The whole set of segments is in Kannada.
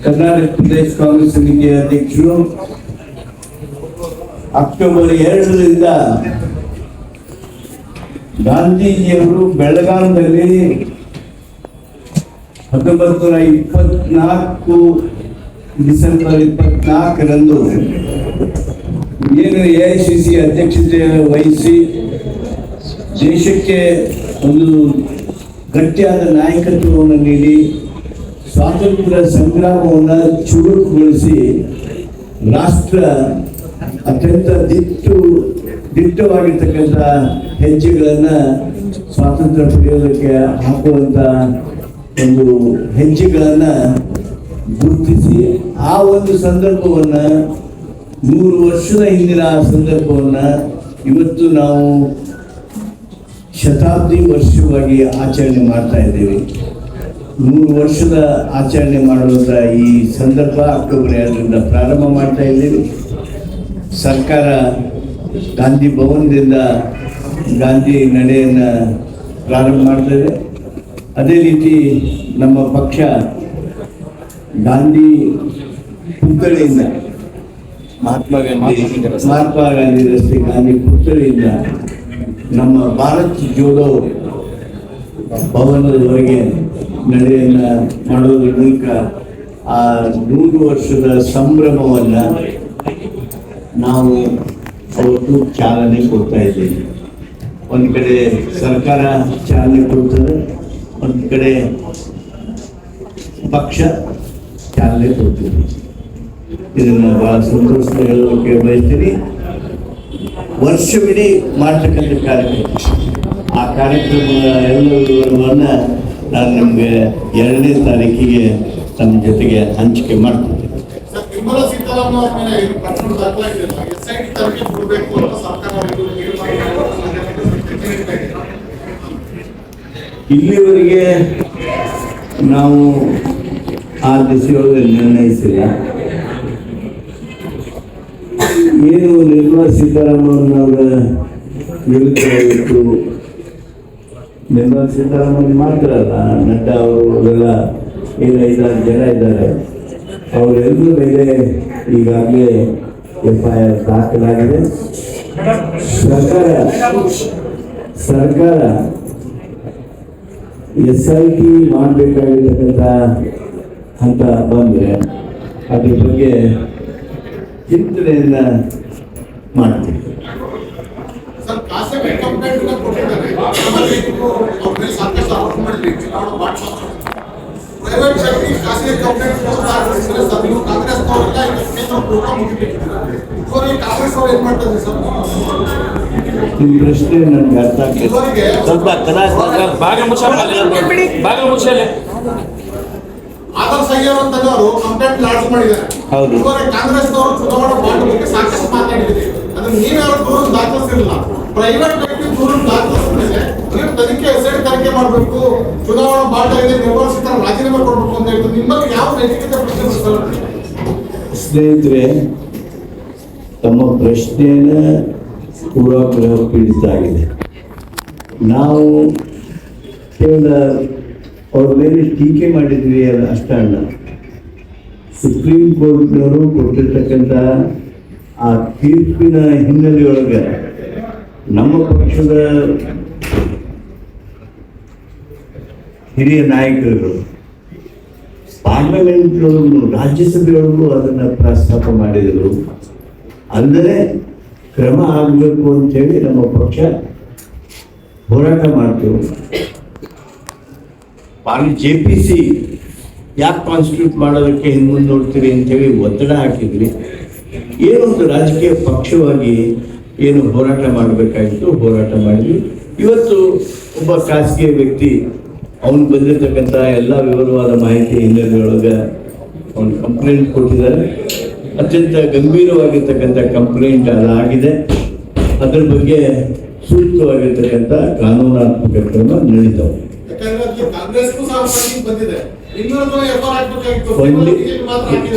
ಕರ್ನಾಟಕ ಪ್ರದೇಶ ಕಾಂಗ್ರೆಸ್ ಸಮಿತಿಯ ಅಧ್ಯಕ್ಷರು. ಅಕ್ಟೋಬರ್ ಎರಡರಿಂದ ಗಾಂಧೀಜಿಯವರು ಬೆಳಗಾಂದಲ್ಲಿ ಹತ್ತೊಂಬತ್ತು ನೂರ ಇಪ್ಪತ್ನಾಲ್ಕು ಡಿಸೆಂಬರ್ ಇಪ್ಪತ್ನಾಲ್ಕರಂದು ಏನು ಎ ಐ ಸಿ ಸಿ ಅಧ್ಯಕ್ಷತೆ ವಹಿಸಿ ದೇಶಕ್ಕೆ ಒಂದು ಗಟ್ಟಿಯಾದ ನಾಯಕತ್ವವನ್ನು ನೀಡಿ ಸ್ವಾತಂತ್ರ್ಯ ಸಂಗ್ರಾಮವನ್ನು ಚುರುಕುಗೊಳಿಸಿ ರಾಷ್ಟ್ರ ಅತ್ಯಂತ ದಿಟ್ಟು ದಿಟ್ಟವಾಗಿರ್ತಕ್ಕಂಥ ಹೆಜ್ಜೆಗಳನ್ನು ಸ್ವಾತಂತ್ರ್ಯ ಪಡೆಯೋದಕ್ಕೆ ಹಾಕುವಂಥ ಒಂದು ಹೆಜ್ಜೆಗಳನ್ನು ಗುರುತಿಸಿ ಆ ಒಂದು ಸಂದರ್ಭವನ್ನು ನೂರು ವರ್ಷದ ಹಿಂದಿನ ಆ ಸಂದರ್ಭವನ್ನು ಇವತ್ತು ನಾವು ಶತಾಬ್ದಿ ವರ್ಷವಾಗಿ ಆಚರಣೆ ಮಾಡ್ತಾ ಇದ್ದೇವೆ. ನೂರು ವರ್ಷದ ಆಚರಣೆ ಮಾಡುವಂಥ ಈ ಸಂದರ್ಭ ಅಕ್ಟೋಬರ್ ಎರಡರಿಂದ ಪ್ರಾರಂಭ ಮಾಡ್ತಾ ಇದ್ದೀವಿ. ಸರ್ಕಾರ ಗಾಂಧಿ ಭವನದಿಂದ ಗಾಂಧಿ ನಡೆಯನ್ನು ಪ್ರಾರಂಭ ಮಾಡ್ತಾ ಇದೆ. ಅದೇ ರೀತಿ ನಮ್ಮ ಪಕ್ಷ ಗಾಂಧಿ ಪುತ್ಥಳಿಯಿಂದ ಮಹಾತ್ಮ ಗಾಂಧಿ ಮಹಾತ್ಮ ಗಾಂಧಿ ರಸ್ತೆ ಗಾಂಧಿ ಪುತ್ಥಳಿಯಿಂದ ನಮ್ಮ ಭಾರತ್ ಜೋಡೋ ಭವನದವರೆಗೆ ನಡೆಯನ್ನ ಮಾಡೋದ್ರ ಮೂಲಕ ಆ ನೂರು ವರ್ಷದ ಸಂಭ್ರಮವನ್ನು ನಾವು ಅವತ್ತು ಚಾಲನೆ ಕೊಡ್ತಾ ಇದ್ದೀವಿ. ಒಂದು ಕಡೆ ಸರ್ಕಾರ ಚಾಲನೆ ಕೊಡ್ತದೆ, ಒಂದು ಕಡೆ ಪಕ್ಷ ಚಾಲನೆ ಕೊಡ್ತೀವಿ ಇದನ್ನು ಬಹಳ ಸಂತೋಷ ಹೇಳೋಕೆ ಬಯಸ್ತೀನಿ. ವರ್ಷವಿಡೀ ಮಾಡ್ತಕ್ಕಂಥ ಕಾರ್ಯಕ್ರಮ. ಆ ಕಾರ್ಯಕ್ರಮದ ಎಲ್ಲ ವಿವರವನ್ನು ನಾನು ನಿಮಗೆ ಎರಡನೇ ತಾರೀಕಿಗೆ ತಮ್ಮ ಜೊತೆಗೆ ಹಂಚಿಕೆ ಮಾಡ್ತೀನಿ. ಇಲ್ಲಿವರೆಗೆ ನಾವು ಆ ದಿಸೆಯೊಳಗೆ ನಿರ್ಣಯಿಸಿಲ್ಲ. ಏನು ನಿರ್ಮಲಾ ಸೀತಾರಾಮನ್ ಅವರ ವಿರುದ್ಧ ನಿರ್ಮಲಾ ಸೀತಾರಾಮನ್ ಮಾತ್ರ ಅಲ್ಲ ನಡ್ಡಾ ಅವರು ಅವರೆಲ್ಲ ಏನು ಐದಾರು ಜನ ಇದ್ದಾರೆ. ಅವರೆಲ್ಲರ ಮೇಲೆ ಈಗಾಗಲೇ ಎಫ್ ಐ ಆರ್ ದಾಖಲಾಗಿದೆ. ಸರ್ಕಾರ ಸರ್ಕಾರ ಎಸ್ ಐ ಟಿ ಮಾಡಬೇಕಾಗಿರ್ತಕ್ಕಂಥ ಹಂತ ಬಂದರೆ ಅದ್ರ ಬಗ್ಗೆ ಚಿಂತನೆಯನ್ನು ಮಾಡ್ತೀವಿ. ಸರ್ ಖಾಸಗಿ ಕಂಪ್ಲೇಂಟ್ ಕೊಟ್ಟಿದ್ದಾರೆ ಆಮೇಲೆ ಇದು ಅವ್ರ ಮೇಲೆ ಸಾಕಷ್ಟು ಆರೋಪ ಬಾಟ್ ಪ್ರೈವೇಟ್ ಶಕ್ತಿ ಖಾಸಗಿ ಕಂಪ್ಲೇಂಟ್ ನೀವು ಕಾಂಗ್ರೆಸ್ನವರೆಲ್ಲ ಕೇಂದ್ರ ಪ್ರೋಗ್ರಾಮ್ ಇದುವರೆಗೆ ಕಾಂಗ್ರೆಸ್ ಅವ್ರು ಏನ್ ಮಾಡ್ತಾರೆ ಸರ್? ನಿಮ್ಮ ಪ್ರಶ್ನೆ ನನಗೆ ಅರ್ಥ ಆಗ್ತದೆ ಸ್ವಲ್ಪ ಕಲಾ ಭಾಗ ಮುಚ್ಚಲ್ಲ ಭಾಗ ಮುಚ್ಚಲ್ಲ ಅಯ್ಯರ್ ಅಂತವರು ಕಂಪ್ಲೇಂಟ್ ಲಾಡ್ಜ್ ಮಾಡಿದ್ದಾರೆ. ಹೌದು. ಕಾಂಗ್ರೆಸ್ನವರು ಚುನಾವಣಾ ಬಾಂಡ್ ಬಗ್ಗೆ ಸಾಕಷ್ಟು ಮಾತಾಡಿದ್ದೀರಿ. ಅದನ್ನ ನೀವ್ಯಾರು ದಾಖಲಿಸಿರಲಿಲ್ಲ ಪ್ರೈವೇಟ್ ವ್ಯಕ್ತಿ ದೂರು ದಾಖಲಿಸಿದ ಮೇಲೆ ನೀವು ತನಿಖೆ ಎಸ್ಐ ತನಿಖೆ ಮಾಡಬೇಕು. ಚುನಾವಣಾ ಮಾಡ್ತಾ ಇದೆ ನಿರ್ವಹಿಸಿದ ರಾಜೀನಾಮೆ ಕೊಡಬೇಕು ಅಂತ ಹೇಳ್ತು ನಿಮ್ಮಲ್ಲಿ ಯಾವ ನೈತಿಕತೆ ಪ್ರಶ್ನೆ? ಸ್ನೇಹಿತರೆ, ತಮ್ಮ ಪ್ರಶ್ನೆಯನ್ನು ಪೂರ್ವಾಗ್ರಹ ಪೀಡಿತ ಆಗಿದೆ ನಾವು ಅವ್ರ ಮೇಲೆ ಟೀಕೆ ಮಾಡಿದ್ವಿ ಅಲ್ಲ ಅಷ್ಟೇ ಅಲ್ಲ. ಸುಪ್ರೀಂ ಕೋರ್ಟ್ನವರು ಕೊಟ್ಟಿರ್ತಕ್ಕಂಥ ಆ ತೀರ್ಪಿನ ಹಿನ್ನೆಲೆಯೊಳಗೆ ನಮ್ಮ ಪಕ್ಷದ ಹಿರಿಯ ನಾಯಕರುಗಳು ಪಾರ್ಲಿಮೆಂಟ್ನೊಳಗೂ ರಾಜ್ಯಸಭೆಯೊಳಗೂ ಅದನ್ನು ಪ್ರಸ್ತಾಪ ಮಾಡಿದರು. ಅಂದರೆ ಕ್ರಮ ಆಗಬೇಕು ಅಂತೇಳಿ ನಮ್ಮ ಪಕ್ಷ ಹೋರಾಟ ಮಾಡ್ತು ಪಾರ್ಲಿ ಜೆ ಪಿ ಸಿ ಯಾಕೆ ಕಾನ್ಸ್ಟಿಟ್ಯೂಟ್ ಮಾಡೋದಕ್ಕೆ ಹಿಂದೆ ನೋಡ್ತೀರಿ ಅಂತೇಳಿ ಒತ್ತಡ ಹಾಕಿದ್ರಿ ಏನೊಂದು ರಾಜಕೀಯ ಪಕ್ಷವಾಗಿ ಏನು ಹೋರಾಟ ಮಾಡಬೇಕಾಗಿತ್ತು ಹೋರಾಟ ಮಾಡಿದ್ವಿ. ಇವತ್ತು ಒಬ್ಬ ಖಾಸಗಿ ವ್ಯಕ್ತಿ ಅವನು ಬಂದಿರತಕ್ಕಂಥ ಎಲ್ಲ ವಿವರವಾದ ಮಾಹಿತಿ ಹಿನ್ನೆಲೆಯೊಳಗೆ ಅವನು ಕಂಪ್ಲೇಂಟ್ ಕೊಟ್ಟಿದ್ದಾರೆ. ಅತ್ಯಂತ ಗಂಭೀರವಾಗಿರ್ತಕ್ಕಂಥ ಕಂಪ್ಲೇಂಟ್ ಅದಾಗಿದೆ. ಅದರ ಬಗ್ಗೆ ಸೂಕ್ತವಾಗಿರ್ತಕ್ಕಂಥ ಕಾನೂನಾತ್ಮಕ ಕ್ರಮ ನಡೀತಾವೆ.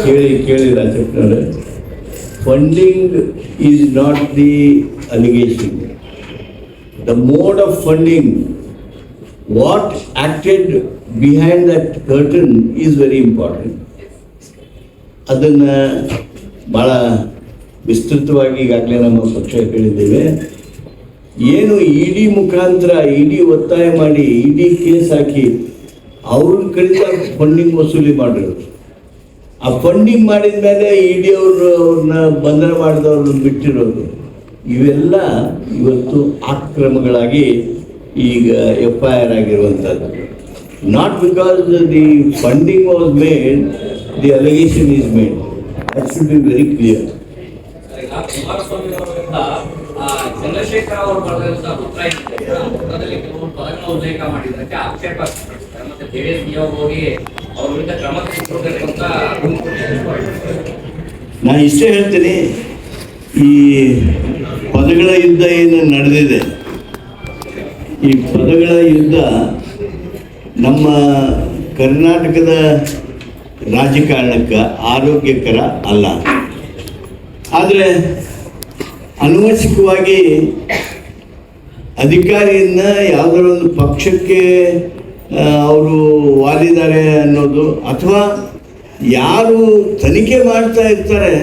ಕೇಳಿ ಕೇಳಿ ರಾಜಪ್ಪನವ್ರೆ funding is not the allegation the mode of funding what acted behind that curtain is very important ಅದನ್ನು ಭಾಳ ವಿಸ್ತೃತವಾಗಿ ಈಗಾಗಲೇ ನಮ್ಮ ಪಕ್ಷ ಹೇಳಿದ್ದೇವೆ. ಏನು ಇ ಡಿ ಮುಖಾಂತರ ಇ ಡಿ ಒತ್ತಾಯ ಮಾಡಿ ಇ ಡಿ ಕೇಸ್ ಹಾಕಿ ಅವ್ರ ಕಡೆಯಿಂದ ಫಂಡಿಂಗ್ ವಸೂಲಿ ಮಾಡಿರೋದು. ಆ ಫಂಡಿಂಗ್ ಮಾಡಿದ ಮೇಲೆ ಇ ಡಿ ಅವರು ಅವ್ರನ್ನ ಬಂಧನ ಮಾಡಿದವ್ರನ್ನ ಬಿಟ್ಟಿರೋದು. ಇವೆಲ್ಲ ಇವತ್ತು ಆಕ್ರಮಗಳಾಗಿ ಈಗ ಎಫ್ ಐ ಆರ್ ಆಗಿರುವಂಥದ್ದು not because the funding was made the allegation is made that should be very clear Chandrashekar ಅವರು ಬರೆದಂತ ಪತ್ರ ಇದೆ. ಪತ್ರದಲ್ಲಿ ಕೆಲವು ಪದಗಳ ಉಲ್ಲೇಖ ಮಾಡಿದ್ದಕ್ಕೆ ಆಕ್ಷೇಪ ನಿಯೋಗ ಹೋಗಿ ಅವ್ರ ವಿರುದ್ಧ ಕ್ರಮ ಇಷ್ಟೇ ಹೇಳ್ತೀನಿ, ಈ ಪದಗಳ ಯುದ್ಧ ಏನು ನಡೆದಿದೆ. ಈ ಪದಗಳ ಯುದ್ಧ ನಮ್ಮ ಕರ್ನಾಟಕದ ರಾಜಕಾರಣಕ್ಕೆ ಆರೋಗ್ಯಕರ ಅಲ್ಲ. ಆದರೆ ಅನುವಂಶಿಕವಾಗಿ ಅಧಿಕಾರಿಯನ್ನು ಯಾವುದರ ಒಂದು ಪಕ್ಷಕ್ಕೆ ಅವರು ವಾದಿದ್ದಾರೆ ಅನ್ನೋದು ಅಥವಾ ಯಾರು ತನಿಖೆ ಮಾಡ್ತಾ ಇರ್ತಾರೆ,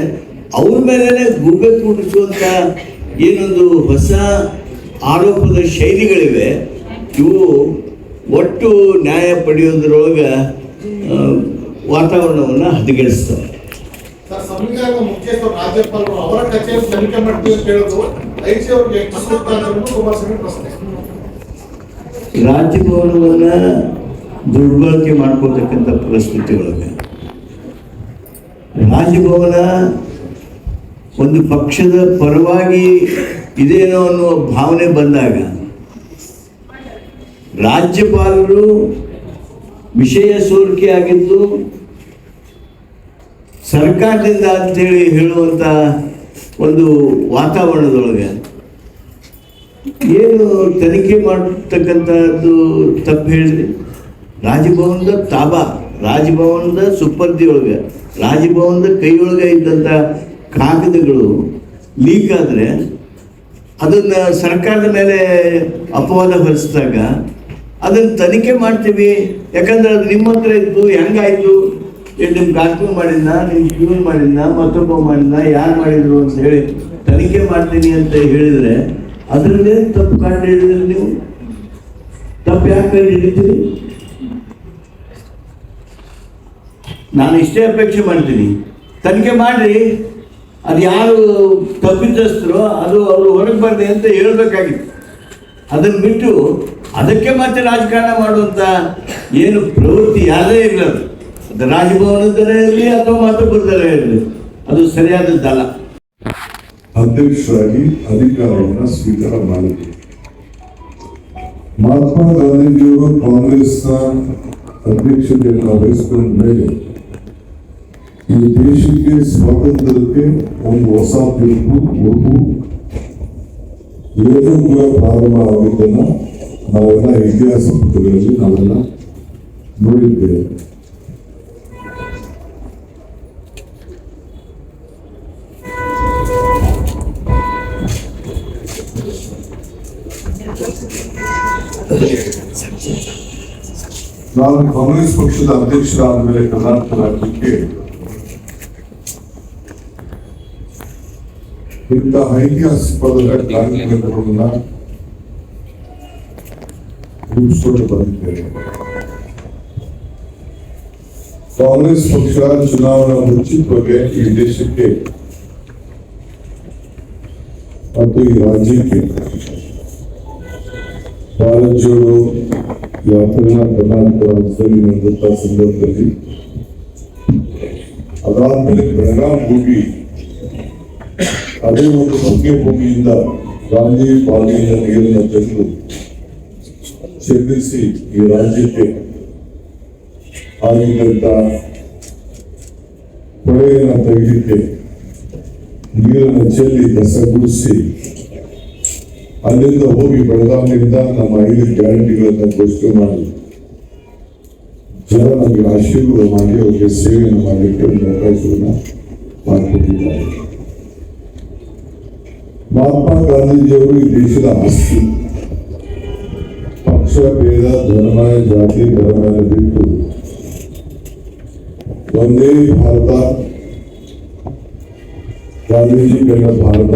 ಅವ್ರ ಮೇಲೇ ಗುಬ್ಬೆ ಕೂಡಿಸುವಂಥ ಏನೊಂದು ಹೊಸ ಆರೋಪದ ಶೈಲಿಗಳಿವೆ. ಇವು ಒಟ್ಟು ನ್ಯಾಯ ಪಡೆಯೋದ್ರೊಳಗೆ ವಾತಾವರಣವನ್ನು ಹದಗೆಡಿಸ್ತವೆ. ರಾಜ್ಯಪಾಲರು ಅವರ ಕಚೇರಿ ತನಿಖೆ ಮಾಡ್ತೀವಿ ಅಂತ ಹೇಳೋದು ಐಸಿ ಅವರಿಗೆ ಕಸರತ್ತ ಅಂತ ಕುಮಾರಸ್ವಾಮಿ ಪ್ರಶ್ನೆ. ರಾಜಭವನವನ್ನ ದುರ್ಬಳಕೆ ಮಾಡ್ಕೋತಕ್ಕಂಥ ಪರಿಸ್ಥಿತಿ ಒಳಗೆ ರಾಜಭವನ ಒಂದು ಪಕ್ಷದ ಪರವಾಗಿ ಇದೇನೋ ಅನ್ನುವ ಭಾವನೆ ಬಂದಾಗ ರಾಜ್ಯಪಾಲರು ವಿಷಯ ಸೋರಿಕೆ ಆಗಿದ್ದು ಸರ್ಕಾರದಿಂದ ಅಂತೇಳಿ ಹೇಳುವಂಥ ಒಂದು ವಾತಾವರಣದೊಳಗೆ ಏನು ತನಿಖೆ ಮಾಡತಕ್ಕಂಥದ್ದು ತಪ್ಪು ಹೇಳಿದ್ರಿ? ರಾಜಭವನದ ತಾಬಾ, ರಾಜಭವನದ ಸುಪರ್ದಿ ಒಳಗೆ, ರಾಜಭವನದ ಕೈಯೊಳಗೆ ಇದ್ದಂಥ ಕಾಗದಗಳು ಲೀಕ್ ಆದರೆ ಅದನ್ನು ಸರ್ಕಾರದ ಮೇಲೆ ಅಪವಾದ ಹೊರಿಸಿದಾಗ ಅದನ್ನು ತನಿಖೆ ಮಾಡ್ತೀವಿ. ಯಾಕಂದ್ರೆ ಅದು ನಿಮ್ಮ ಹತ್ರ ಇತ್ತು, ಹೆಂಗಾಯ್ತು? ನಿಮ್ಮ ಕಾನ್ಪೂರ್ ಮಾಡಿದ್ನ ನಿಮ್ಮ ಜೀವನ ಮಾಡಿದ್ನ, ಮತ್ತೊಬ್ಬ ಮಾಡಿದ್ನ, ಯಾರು ಮಾಡಿದ್ರು ಅಂತ ಹೇಳಿ ತನಿಖೆ ಮಾಡ್ತೀನಿ ಅಂತ ಹೇಳಿದರೆ ಅದರಲ್ಲೇ ತಪ್ಪು ಕಂಡು ಹಿಡಿದ್ರಿ ನೀವು ತಪ್ಪು ಯಾಕೆ ಹಿಡಿತೀರಿ? ನಾನು ಇಷ್ಟೇ ಅಪೇಕ್ಷೆ ಮಾಡ್ತೀನಿ. ತನಿಖೆ ಮಾಡ್ರಿ. ಅದು ಯಾರು ತಪ್ಪಿತಸ್ಥರೋ, ಅದು ಅವರು ಹೊರಗೆ ಬರಲಿ ಅಂತ ಹೇಳಬೇಕಾಗಿತ್ತು. ಅದನ್ನು ಬಿಟ್ಟು ಅದಕ್ಕೆ ಮತ್ತೆ ರಾಜಕಾರಣ ಮಾಡುವಂಥ ಏನು ಪ್ರವೃತ್ತಿ ಯಾರೇ ಇರಲಿ ಅದು ರಾಜಭವನದಲ್ಲೇ ಇರಲಿ ಅಥವಾ ಮತ್ತೊಬ್ಬರದಲ್ಲೇ ಇರಲಿ. ಅದು ಸರಿಯಾದದ್ದಲ್ಲ. ಅಧ್ಯಕ್ಷರಾಗಿ ಅಧಿಕಾರವನ್ನು ಸ್ವೀಕಾರ ಮಾಡಿದರು ಮಹಾತ್ಮ ಗಾಂಧೀಜಿಯವರು ಕಾಂಗ್ರೆಸ್ನ ಅಧ್ಯಕ್ಷತೆಯನ್ನು ವಹಿಸಿಕೊಂಡ ಮೇಲೆ ಈ ದೇಶಕ್ಕೆ ಸ್ವಾತಂತ್ರ್ಯಕ್ಕೆ ಒಂದು ಹೊಸ ತೀರ್ಪು ಒಪ್ಪು ಏನೂ ಕೂಡ ಪ್ರಾರಂಭ ಆಗಿದ್ದನ್ನ ನಾವೆಲ್ಲ ಇತಿಹಾಸ ಪುಸ್ತಕಗಳಲ್ಲಿ ನಾವೆಲ್ಲ ನೋಡಿದ್ದೇವೆ ನಾನು ಕಾಂಗ್ರೆಸ್ ಪಕ್ಷದ ಅಧ್ಯಕ್ಷರಾದ ಮೇಲೆ ಕರ್ನಾಟಕ ರಾಜ್ಯಕ್ಕೆ ಇಂಥ ಐತಿಹಾಸಿಕವಾದ ಕಾರ್ಯಕ್ರಮಗಳನ್ನ ರೂಪಿಸಿಕೊಂಡು ಬಂದಿದ್ದೇನೆ ಕಾಂಗ್ರೆಸ್ ಪಕ್ಷ ಚುನಾವಣಾ ಮುಂಚಿತವಾಗಿ ಈ ದೇಶಕ್ಕೆ ಮತ್ತು ಈ ರಾಜ್ಯಕ್ಕೆ ಭಾರತ್ ಜೋಡೋ ಯಾತ್ರೆನ ಕರ್ನಾಟಕ ರಾಜ್ಯದಲ್ಲಿ ನಡೆದಂತ ಸಂದರ್ಭದಲ್ಲಿ ಅದಾದ್ಮೇಲೆ ಬೆಳಗಾಂ ಹೋಗಿ ಅದೇ ಒಂದು ಮುಖ್ಯ ಭೂಮಿಯಿಂದ ಗಾಂಧಿ ಬಾವಿಯಿಂದ ನೀರನ್ನು ತೆಗೆದು ಚೆಲ್ಲಿಸಿ ಈ ರಾಜ್ಯಕ್ಕೆ ಆಗಿದ್ದಂತ ಹೊಳೆಯನ್ನು ತೆಗೆದಿಕ್ಕೆ ನೀರನ್ನು ಚೆಲ್ಲಿ ಕಸಗುಡಿಸಿ ಅಲ್ಲಿಂದ ಹೋಗಿ ಬೆಳಗಾವಿಯಿಂದ ನಮ್ಮ ಐದು ಗ್ಯಾರಂಟಿಗಳನ್ನು ಘೋಷಣೆ ಮಾಡಿ ಜನ ನಮಗೆ ಆಶೀರ್ವಾದ ಮಾಡಿ ಅವರಿಗೆ ಸೇವೆಯನ್ನು ಮಾಡಲಿಕ್ಕೆ ಒಂದು ಅವಕಾಶವನ್ನು ಮಾಡಿಕೊಟ್ಟಿದ್ದಾರೆ ಮಹಾತ್ಮ ಗಾಂಧೀಜಿಯವರು ಈ ದೇಶದ ಆಸ್ತಿ ಪಕ್ಷ ಭೇದ ಧರ್ಮ ಜಾತಿ ಧರ್ಮ ಬಿಟ್ಟು ಒಂದೇ ಭಾರತ ಗಾಂಧೀಜಿ ಕಂಡ Bharat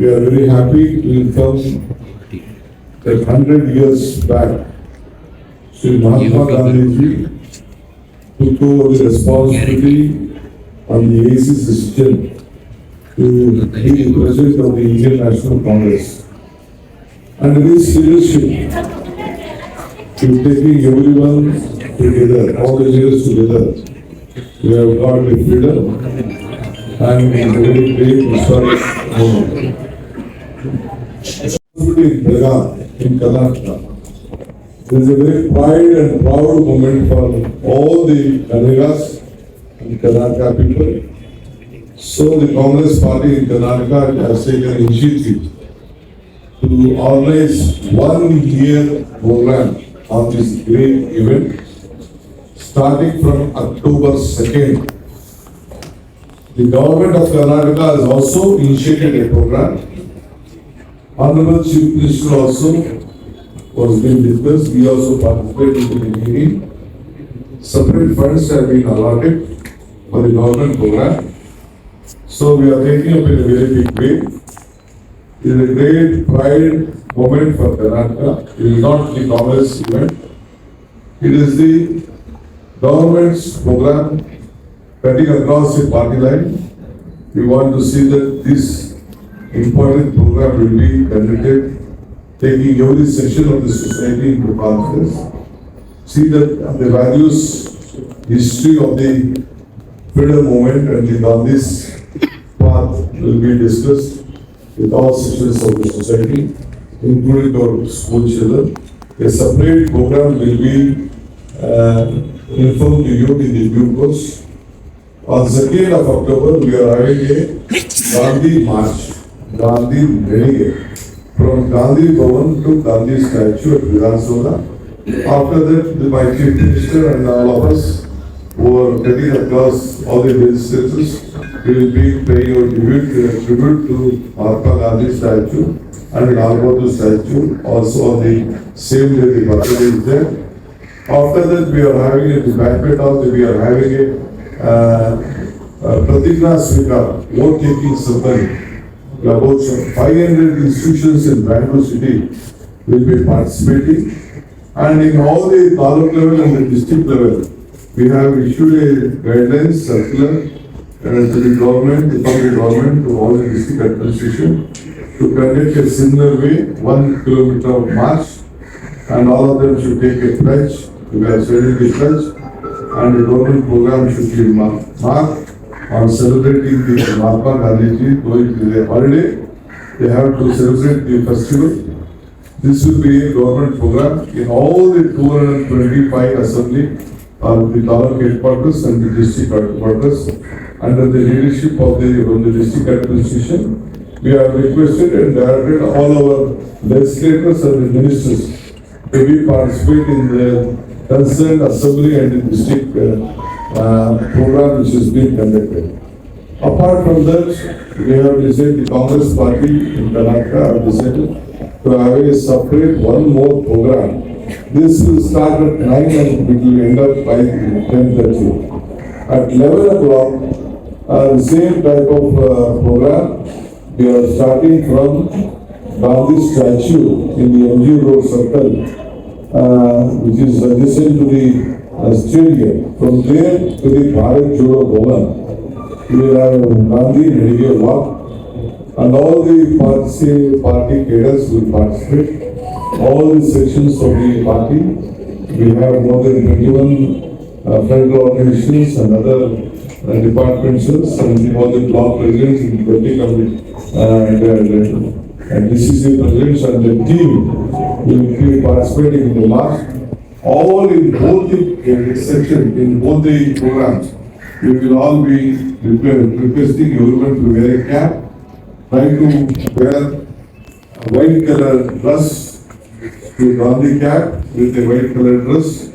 we are very happy to inform that hundred years back, Sri Mahatma Gandhi ji took over the responsibility on the AC system to be the president of the Indian National Congress. Under his leadership, to taking everyone together, all the leaders together, we have got the freedom and a very great historic moment. In Belgaum, in Karnataka, there is a very pride and proud moment for all the Kannadigas and Karnataka people. So the Congress party in Karnataka has taken initiative to organize one year program on this great event starting from October second. The government of Karnataka has also initiated a program. Honorable Chief Minister also was being discussed, we also participated in the meeting. Separate funds have been allotted for the government program. So we are taking up in a very big way. It is a great pride moment for Karnataka. It is not the Congress event. It is the government's program cutting across the party line. We want to see that this important program will be conducted, taking every section of the society into conference. See that the values, history of the freedom movement and the Gandhi's path will be discussed with all sections of the society, including our school children. A separate program will be uh, informed to you in the due course. On second of October, we are having a Gandhi March, گاندھی میری ہے فرام گاندھی بھون ٹو گاندھی اسٹیچو ایٹ ودھان سودا آفٹر دیٹ دی مائی چیف منسٹر اینڈ آل آف اس اور کبھی اکراس آل دی ریجسٹریٹرز ویل بی پے یور ٹریبیوٹ ٹریبیوٹ ٹو مہاتما گاندھی اسٹیچو اینڈ لال بہادر اسٹیچو آلسو آن دی سیم ڈے دی برتھ ڈے از دیر آفٹر دیٹ وی آر ہیونگ اے بینکٹ آف وی آر ہیونگ اے پرتیجنا سویکار وہ ٹیکنگ سمبنی About five hundred institutions in Bangalore city will be participating. And in all the taluk level and the district level, we have issued a guidelines circular uh, to the government, the public government, to all the district administration to conduct a similar way, one kilometer of march and all of them should take a pledge, we are sending the pledge, and the government program should be mar- marked on celebrating the Mahatma Gandhi ji going to the holiday. They have to celebrate the festival. This will be a government program in all the two hundred and twenty-five assembly of the taluk headquarters and the district headquarters under the leadership of the, from the district administration. We have requested and directed all our legislators and the ministers to be participate in the concerned assembly and district uh, uh, program which is being conducted. Apart from that, we have decided, the Congress party in Karnataka have decided to have a separate one more program. This will start at nine and it will end up by ten thirty. At eleven o'clock, uh, the same type of uh, program, we are starting from Gandhi statue in the MG Road Circle, which is adjacent to the uh, stadium. From there to the Bharat Jodo Bhavan, we have Gandhi Renegade Walk, and all the party, party cadres will participate. All the sections of the party, we have more than twenty-one uh, federal organizations and other uh, departments and all the block presidents and twenty committee. uh, And, and, and DCC presidents and the team will be participating in the march. All in both the section, in both the programs. we will all be requesting everyone to wear a cap, try to wear a white color dress to Gandhi cap with a white color dress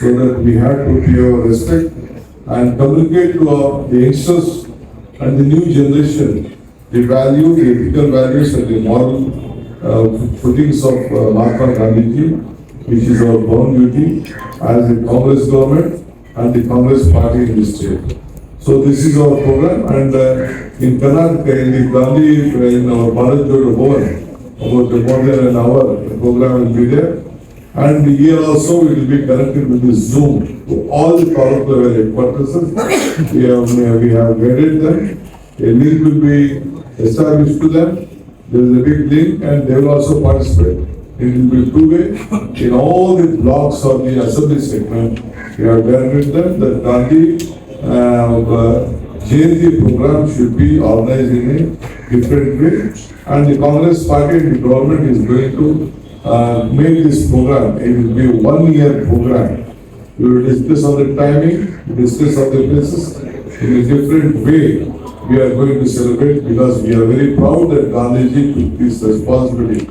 so that we have to pay our respect and communicate to our the youngsters and the new generation the value, the ethical values and the moral footings of uh, Mahatma Gandhi which is our born duty as a Congress government and the Congress party in this state. So this is our program and uh, in Karnataka, in the Gandhi, in our Bharat Jodo Bhavan, about more than an hour, the program will be there. And here also we will be connected with the Zoom to all the level headquarters. We have, we have guided them. A link will be established to them. There is a big link and they will also participate. It will be two-way. In all the blocks of the assembly segment, we have guided them that Gandhi, uh, Jayanti program should be organized in a different way. And the Congress party the government is going to uh, make this program, it will be one-year program. We will discuss on the timing, discuss on the places in a different way. We are going to celebrate because we are very proud that Gandhiji took this responsibility.